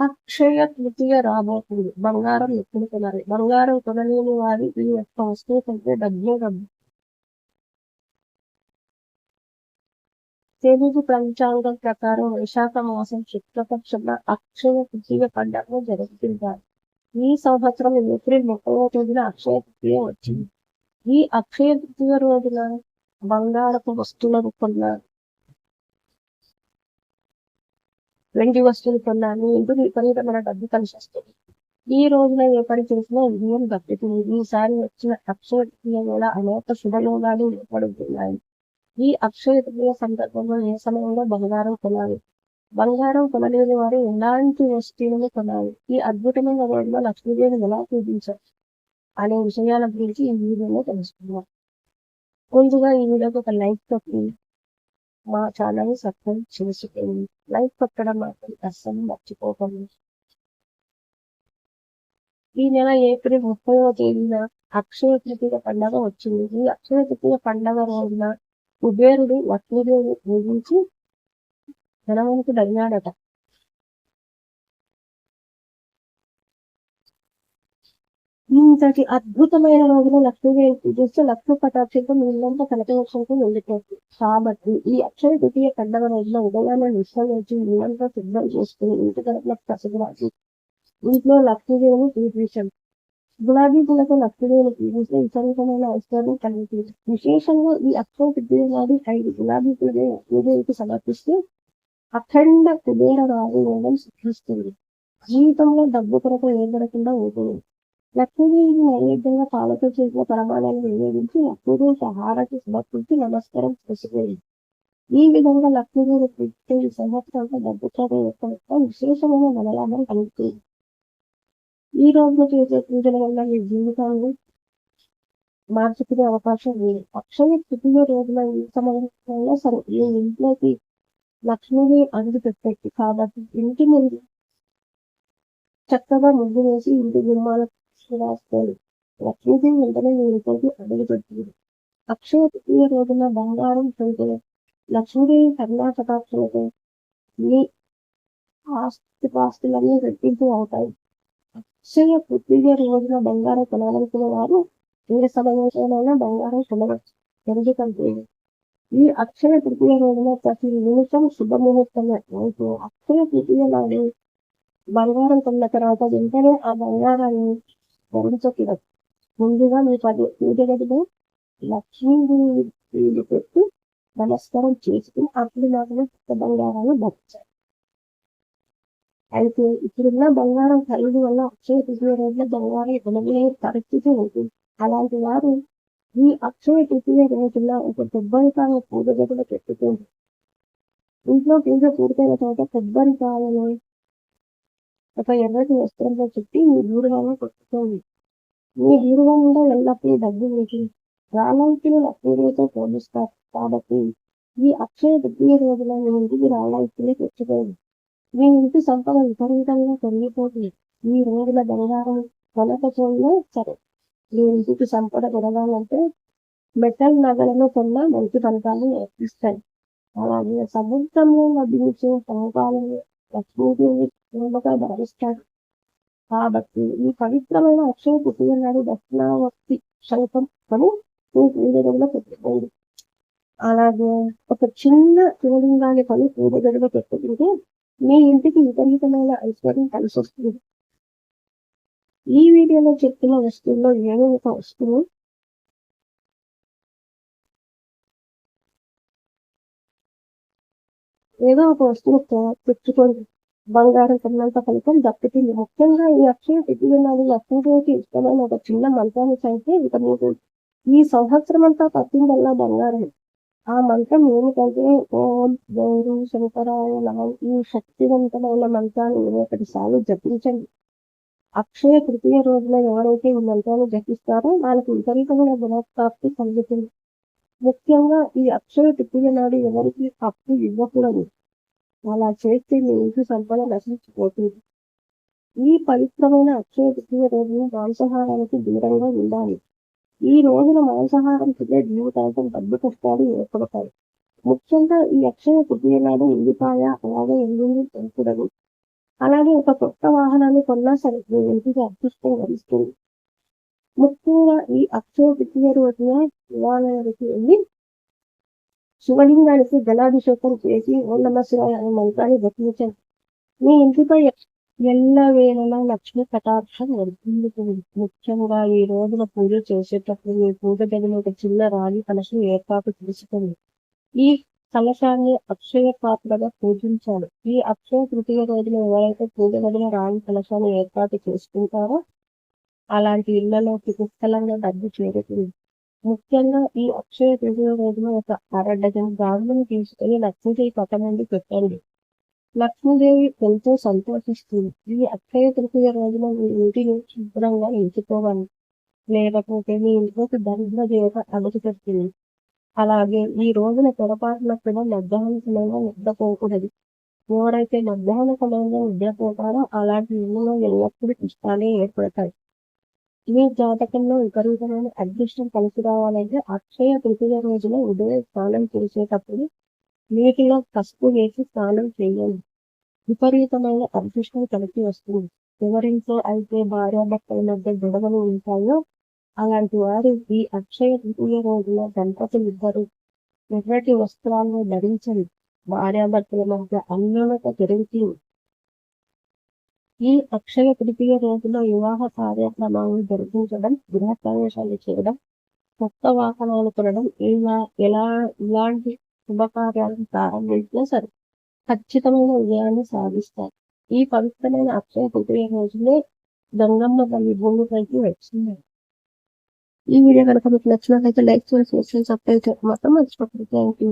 అక్షయ తృతీయ రాబోతుంది. బంగారం ఎప్పుడు కొనాలి? బంగారం కొనలేని వారి ఈ యొక్క వస్తువు కంటే డబ్బు డబ్బు. తెలుగు పంచాంగం ప్రకారం వైశాఖ మాసం శుక్లపక్షంలో అక్షయ తృతీయ పండుగ జరుగుతుంటారు ఈ సంవత్సరం ఏప్రిల్ ముప్పై తేదీన అక్షయ తృతీయ వచ్చింది. ఈ అక్షయ తృతీయ రోజున బంగారపు వస్తువులను కొన్నారు వెండి వస్తువులు కొన్నాను. ఇంటికి విపరీతమైన డబ్బు కలిసి వస్తుంది. ఈ రోజున ఏ పని చేసినా విజయం దక్కుతుంది ఈసారి వచ్చిన అక్షయ తృతీయ వేళ అనేక శుభయోగాలు ఏర్పడుతున్నాయి. ఈ అక్షయ తృతీయ సందర్భంలో ఏ సమయంలో బంగారం కొనాలి? బంగారం కొనలేని వారు ఎలాంటి వస్తువులను కొనాలి? ఈ అద్భుతమైన రోజులో లక్ష్మీదేవిని ఎలా చూపించారు అనే విషయాల గురించి ఈ వీడియోలో తెలుసుకుందాం. ముందుగా ఈ వీడియోకి ఒక లైక్ కొట్టి మా ఛానల్ సబ్స్క్రైబ్ చేసుకోండి. లైక్ కొట్టడం మాత్రం అస్సలు మర్చిపోకండి. ఈ నెల ఏప్రిల్ ముప్పైవ తేదీన అక్షయ తృతీయ పండగ వచ్చింది. ఈ అక్షయ తృతీయ పండగ రోజున కుబేరుడు వక్రీదేవి పూజించి ధనవంతుడు ఇంతటి అద్భుతమైన రోజున లక్ష్మీదేవి పూజిస్తే లక్ష్మీ కటాక్షంతో నీళ్ళంతా కనకవక్షంతో వెళ్ళిపోతుంది కాబట్టి ఈ అక్షయ ద్వితీయ పండగ రోజున ఉదయాన్నే విశ్వసించి నీళ్ళంతా సిద్ధం చేసుకుని ఇంటి గడపలకు పసుపు ఇంట్లో లక్ష్మీదేవిని పూజించండి గులాబీ పూలతో లక్ష్మీదేవిని పూజిస్తే విపరీతమైన ఐశ్వర్యం కలుగుతుంది విశేషంగా ఈ అక్షయ తృతీయ నాడు ఐదు గులాబీ పూలని లక్ష్మీదేవికి సమర్పిస్తే అఖండ కుబేర రాజు రోగం సిద్ధిస్తుంది. జీవితంలో డబ్బు కొరకు ఏర్పడకుండా ఉంటుంది. లక్ష్మీదేవిని నైవేద్యంగా పాలతో చేసిన పరమాణాన్ని వినియోగించి లక్ష్మీదేవి సహారాకి సమర్పించి నమస్కారం చేసుకోండి ఈ విధంగా లక్ష్మీదేవి పూజిస్తే ఈ సంవత్సరంలో డబ్బుతో యొక్క విశేషమైన మనలాభం కలుగుతుంది ఈ రోజున చేసే పూజల వల్ల మీ జీవితాన్ని మార్చుకునే అవకాశం లేదు అక్షయ తృతీయ రోజున ఈ సమయంలో సరే ఈ ఇంట్లోకి లక్ష్మీదేవి అడుగు పెట్టచ్చు కాబట్టి ఇంటి ముందు చక్కగా ముగ్గు వేసి ఇంటి లక్ష్మి రాస్తారు లక్ష్మీదేవి వెంటనే వీరితోటి అడుగు పెట్టింది. అక్షయ తృతీయ రోజున బంగారం పెంచిన లక్ష్మీదేవి కర్ణాటకాక్షలతో మీ ఆస్తిపాస్తులన్నీ రెట్టింపు అవుతాయి. అక్షయ తృతీయ రోజున బంగారం కొనాలనుకున్న వారు ఏ సమయంలోనైనా బంగారం కొనవచ్చు. ఎందుకంటే ఈ అక్షయ తృతీయ రోజున ప్రతి నిమిషం శుభముహూర్తమే. అయితే అక్షయ తృతీయ నాడు బంగారం కొన్న తర్వాత వెంటనే ఆ బంగారాన్ని పొందుచకూడదు ముందుగా మీ పది పూజ గదిలో లక్ష్మీదేవి పెట్టి నమస్కారం చేసుకుని అప్పుడు నాకు కొత్త బంగారాన్ని భరించాలి అయితే ఇప్పుడున్న బంగారం ఖరీదు వల్ల అక్షయ తృతీయ రోజున బంగారం కొనలేని పరిస్థితి ఉంటుంది అలాంటి వారు ఈ అక్షయ తృతీయ రోజున ఒక కొబ్బరికాయ పూజ గదిలో పెట్టుకోండి ఇంట్లో పూజ పూర్తయిన తర్వాత కొబ్బరికాయను ఒక ఎర్రటి వస్త్రంలో చుట్టి మీ దూరంగా కొట్టుకోండి. మీ దూరంగా ఎల్లప్పుడూ డబ్బు ఉంటుంది రాళాయితీలు లక్ష్మీదేవితో పోలిస్తారు. కాబట్టి ఈ అక్షయ తృతీయ రోజున మీ ఇంటికి రాళ్ళైతులే తెచ్చుకోండి మీ ఇంటి సంపద విపరీతంగా పెరిగిపోతుంది ఈ రోజుల బంగారం కొనకపోయినా సరే మీ ఇంటికి సంపద పెరగాలంటే మెటల్ నగలను కొన్న మంచి ఫలితాలు నేర్పిస్తాయి. అలాగే సముద్రంలో లభించే సంపాలను లక్ష్మీదేవి ప్రేమగా భావిస్తాడు కాబట్టి ఈ పవిత్రమైన అక్షయ తృతీయ నాడు దక్షిణావర్తి శల్పం అని మీ పూజ పెట్టుకోండి అలాగే ఒక చిన్న శివలింగాన్ని పని పూజ పెట్టుకుంటే మీ ఇంటికి విపరీతమైన ఐశ్వర్యం కలిసి వస్తుంది ఈ వీడియోలో చెప్పిన వస్తువుల్లో ఏదో ఒక వస్తువు. ఏదో ఒక వస్తువు తెచ్చుకోండి. బంగారం కొన్నంత ఫలితం దక్కుతుంది. ముఖ్యంగా ఈ అక్షయ తృతీయ నాడు లక్ష్మీదేవికి ఇష్టమైన ఒక చిన్న మంత్రాన్ని చదివితే ఇక ఈ సంవత్సరం అంతా పట్టిందల్లా బంగారం. ఆ మంత్రం ఏమిటంటే ఓం గౌరు శంకరాయ ఈ శక్తివంతమైన మంత్రాన్ని ఒకటి సార్లు జపించండి. అక్షయ తృతీయ రోజున ఎవరైతే ఈ మంత్రాన్ని జపిస్తారో వాళ్ళకి విపరీతమైన గుణప్రాప్తి కలుగుతుంది. ముఖ్యంగా ఈ అక్షయ తృతీయ నాడు ఎవరికి అప్పు ఇవ్వకూడదు. అలా చేస్తే మీ ఇంటి సంపద నశించిపోతుంది. ఈ పవిత్రమైన అక్షయ తృతీయ రోజున మాంసాహారానికి దూరంగా ఉండాలి. ఈ రోజున మాంసాహారం తినే జీవితాంతం డబ్బు కష్టాలు ఏర్పడతాయి. ముఖ్యంగా ఈ అక్షయ తృతీయ నాడు ఉల్లిపాయ అలాగే ఎల్లుండి తినకూడదు అలాగే ఒక కొత్త వాహనాన్ని కొన్నా సరే మీ ఇంటికి అదృష్టం లభిస్తుంది. ముఖ్యంగా ఈ అక్షయ తృతీయ రోజున శివాలయానికి వెళ్ళి శివలింగానికి గలాభిషేకం చేసి ఓం నమ శివాయ అనే మంత్రాన్ని జపించండి మీ ఇంటిపై ఎల్ల వేళలా లక్ష్మి కటాక్షం వర్ధిల్లుతుంది ముఖ్యంగా ఈ రోజున పూజ చేసేటప్పుడు మీ పూజ గదిలో ఒక చిన్న రాగి కలశం ఏర్పాటు చేసుకోండి ఈ కలశాన్ని అక్షయ పాత్రగా పూజించాలి ఈ అక్షయ తృతీయ రోజున ఎవరైతే పూజ గదిలో రాగి కలశాన్ని ఏర్పాటు చేసుకుంటారో అలాంటి ఇళ్ళలో పుష్కలంగా డబ్బు చేరుతుంది. ముఖ్యంగా ఈ అక్షయ తృతీయ రోజున ఒక అర డజన్ గాజులను తీసుకుని లక్ష్మీదేవి పక్కన నుండి పెట్టండి. లక్ష్మీదేవి ఎంతో సంతోషిస్తుంది. ఈ అక్షయ తృతీయ రోజున మీ ఇంటిని శుభ్రంగా ఎంచుకోవాలి. లేకపోతే మీ ఇంట్లోకి దరిద్ర దేవత అడుగు పెడుతుంది అలాగే ఈ రోజున పొరపాటున కూడా మధ్యాహ్న సమయంలో నిద్రపోకూడదు. ఎవరైతే మధ్యాహ్న సమయంలో నిద్రపోతారో అలాంటి ఇళ్ళలో ఎల్లప్పుడూ ఇష్టాలే ఏర్పడతాయి. మీ జాతకంలో విపరీతమైన అదృష్టం కలిసి రావాలంటే అక్షయ తృతీయ రోజున ఉదయం స్నానం చేసేటప్పుడు నీటిలో పసుపు వేసి స్నానం చేయండి. విపరీతమైన అదృష్టం కలిసి వస్తుంది. ఎవరింట్లో అయితే భార్యాభర్తల మధ్య గొడవలు ఉంటాయో అలాంటి వారు ఈ అక్షయ తృతీయ రోజున దంపతులు ఇద్దరు. ఎర్రటి వస్త్రాలను ధరించండి. భార్యాభర్తల మధ్య అన్యోన్యత పెరుగుతుంది. ఈ అక్షయ తృతీయ రోజున వివాహ కార్యక్రమాలను జరిపించడం గృహ ప్రవేశాలు చేయడం కొత్త వాహనాలు కొనడం ఇలా ఎలా ఇలాంటి శుభకార్యాలను ప్రారంభించినా సరే ఖచ్చితమైన విజయాన్ని సాధిస్తారు ఈ పవిత్రమైన అక్షయ తృతీయ రోజునే గంగమ్మ తల్లి భూమిపైకి వచ్చింది ఈ వీడియో కనుక మీకు నచ్చినట్లయితే లైక్ చేసి సబ్స్క్రైబ్ చేయడం మాత్రం మర్చిపోకండి థ్యాంక్ యూ